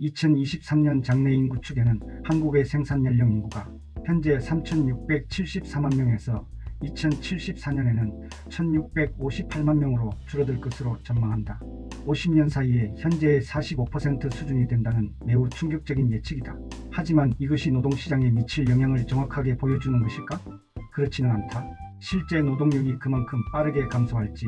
2023년 장래 인구 추계는 한국의 생산 연령 인구가 현재 3,674만 명에서 2074년에는 1,658만 명으로 줄어들 것으로 전망한다. 50년 사이에 현재의 45% 수준이 된다는 매우 충격적인 예측이다. 하지만 이것이 노동시장에 미칠 영향을 정확하게 보여주는 것일까? 그렇지는 않다. 실제 노동력이 그만큼 빠르게 감소할지,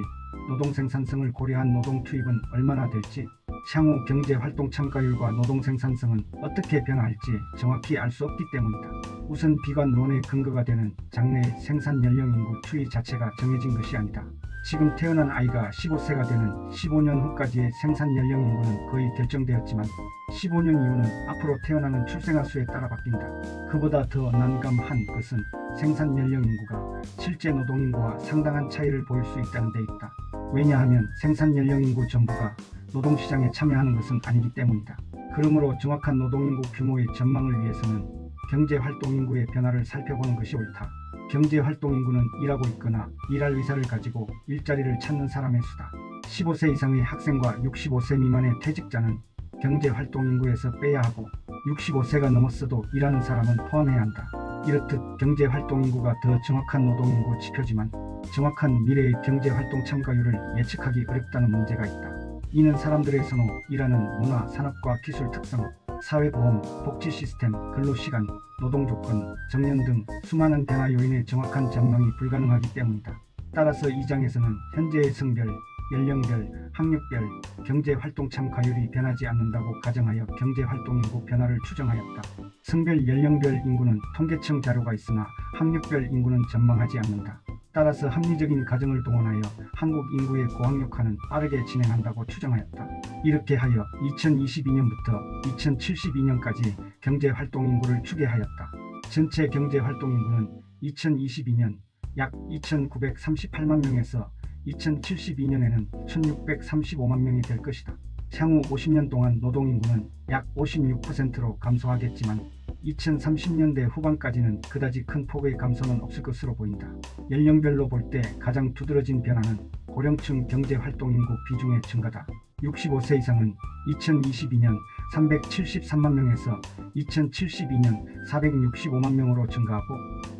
노동 생산성을 고려한 노동 투입은 얼마나 될지, 향후 경제 활동 참가율과 노동 생산성은 어떻게 변화할지 정확히 알 수 없기 때문이다. 우선 비관론의 근거가 되는 장래 생산 연령 인구 추이 자체가 정해진 것이 아니다. 지금 태어난 아이가 15세가 되는 15년 후까지의 생산 연령 인구는 거의 결정되었지만 15년 이후는 앞으로 태어나는 출생아 수에 따라 바뀐다. 그보다 더 난감한 것은 생산 연령 인구가 실제 노동 인구와 상당한 차이를 보일 수 있다는 데 있다. 왜냐하면 생산 연령 인구 전부가 노동시장에 참여하는 것은 아니기 때문이다. 그러므로 정확한 노동인구 규모의 전망을 위해서는 경제활동인구의 변화를 살펴보는 것이 옳다. 경제활동인구는 일하고 있거나 일할 의사를 가지고 일자리를 찾는 사람의 수다. 15세 이상의 학생과 65세 미만의 퇴직자는 경제활동인구에서 빼야 하고 65세가 넘었어도 일하는 사람은 포함해야 한다. 이렇듯 경제활동인구가 더 정확한 노동인구 지표지만 정확한 미래의 경제활동 참가율을 예측하기 어렵다는 문제가 있다. 이는 사람들의 선호, 일하는 문화, 산업과 기술 특성, 사회보험, 복지 시스템, 근로시간, 노동조건, 정년 등 수많은 변화 요인의 정확한 전망이 불가능하기 때문이다. 따라서 이 장에서는 현재의 성별, 연령별, 학력별, 경제활동 참가율이 변하지 않는다고 가정하여 경제활동 인구 변화를 추정하였다. 성별, 연령별 인구는 통계청 자료가 있으나 학력별 인구는 전망하지 않는다. 따라서 합리적인 가정을 동원하여 한국 인구의 고학력화는 빠르게 진행한다고 추정하였다. 이렇게 하여 2022년부터 2072년까지 경제활동 인구를 추계하였다. 전체 경제활동 인구는 2022년 약 2,938만 명에서 2072년에는 1,635만 명이 될 것이다. 향후 50년 동안 노동인구는 약 56%로 감소하겠지만 2030년대 후반까지는 그다지 큰 폭의 감소는 없을 것으로 보인다. 연령별로 볼 때 가장 두드러진 변화는 고령층 경제활동인구 비중의 증가다. 65세 이상은 2022년 373만 명에서 2072년 465만 명으로 증가하고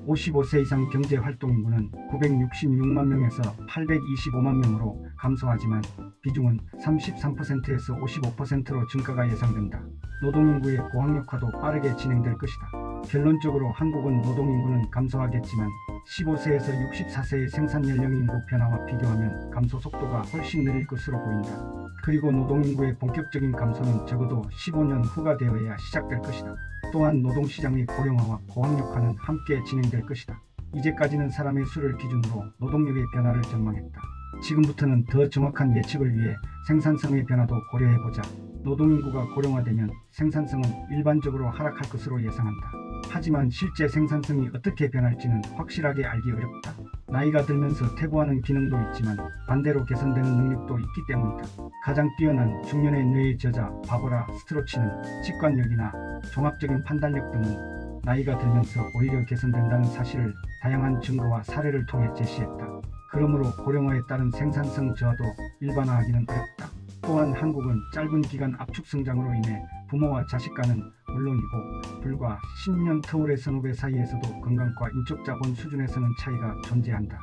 55세 이상 경제활동 인구는 966만 명에서 825만 명으로 감소하지만 비중은 33%에서 55%로 증가가 예상된다. 노동인구의 고학력화도 빠르게 진행될 것이다. 결론적으로 한국은 노동인구는 감소하겠지만 15세에서 64세의 생산 연령 인구 변화와 비교하면 감소 속도가 훨씬 느릴 것으로 보인다. 그리고 노동인구의 본격적인 감소는 적어도 15년 후가 되어야 시작될 것이다. 또한 노동시장의 고령화와 고학력화는 함께 진행될 것이다. 이제까지는 사람의 수를 기준으로 노동력의 변화를 전망했다. 지금부터는 더 정확한 예측을 위해 생산성의 변화도 고려해보자. 노동인구가 고령화되면 생산성은 일반적으로 하락할 것으로 예상한다. 하지만 실제 생산성이 어떻게 변할지는 확실하게 알기 어렵다. 나이가 들면서 퇴보하는 기능도 있지만 반대로 개선되는 능력도 있기 때문이다. 가장 뛰어난 중년의 뇌의 저자 바보라 스트로치는 직관력이나 종합적인 판단력 등은 나이가 들면서 오히려 개선된다는 사실을 다양한 증거와 사례를 통해 제시했다. 그러므로 고령화에 따른 생산성 저하도 일반화하기는 어렵다. 또한 한국은 짧은 기간 압축 성장으로 인해 부모와 자식 간은 물론이고 불과 10년 터울의 선후배 사이에서도 건강과 인적 자본 수준에서는 차이가 존재한다.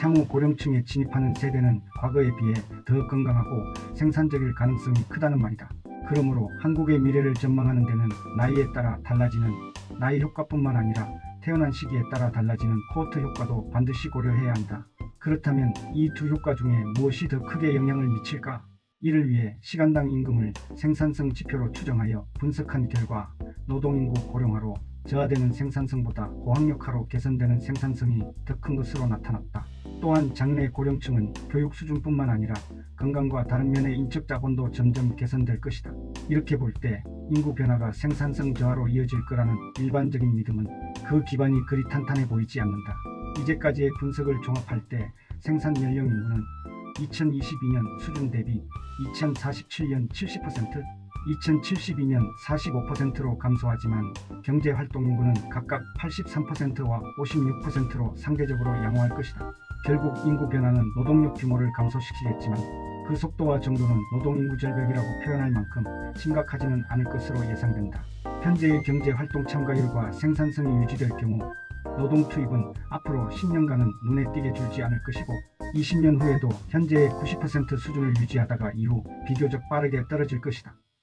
향후 고령층에 진입하는 세대는 과거에 비해 더 건강하고 생산적일 가능성이 크다는 말이다. 그러므로 한국의 미래를 전망하는 데는 나이에 따라 달라지는 나이 효과뿐만 아니라 태어난 시기에 따라 달라지는 코어트 효과도 반드시 고려해야 한다. 그렇다면 이 두 효과 중에 무엇이 더 크게 영향을 미칠까? 이를 위해 시간당 임금을 생산성 지표로 추정하여 분석한 결과 노동인구 고령화로 저하되는 생산성보다 고학력화로 개선되는 생산성이 더 큰 것으로 나타났다. 또한 장래 고령층은 교육 수준뿐만 아니라 건강과 다른 면의 인적 자본도 점점 개선될 것이다. 이렇게 볼 때 인구 변화가 생산성 저하로 이어질 거라는 일반적인 믿음은 그 기반이 그리 탄탄해 보이지 않는다. 이제까지의 분석을 종합할 때 생산 연령 인구는 2022년 수준 대비 2047년 70%, 2072년 45%로 감소하지만 경제활동 인구는 각각 83%와 56%로 상대적으로 양호할 것이다. 결국 인구 변화는 노동력 규모를 감소시키겠지만 그 속도와 정도는 노동인구 절벽이라고 표현할 만큼 심각하지는 않을 것으로 예상된다. 현재의 경제활동 참가율과 생산성이 유지될 경우 노동 투입은 앞으로 10년간은 눈에 띄게 줄지 않을 것이고 20년 후에도 현재의 90% 수준을 유지하다가 이후 비교적 빠르게 떨어질 것이다.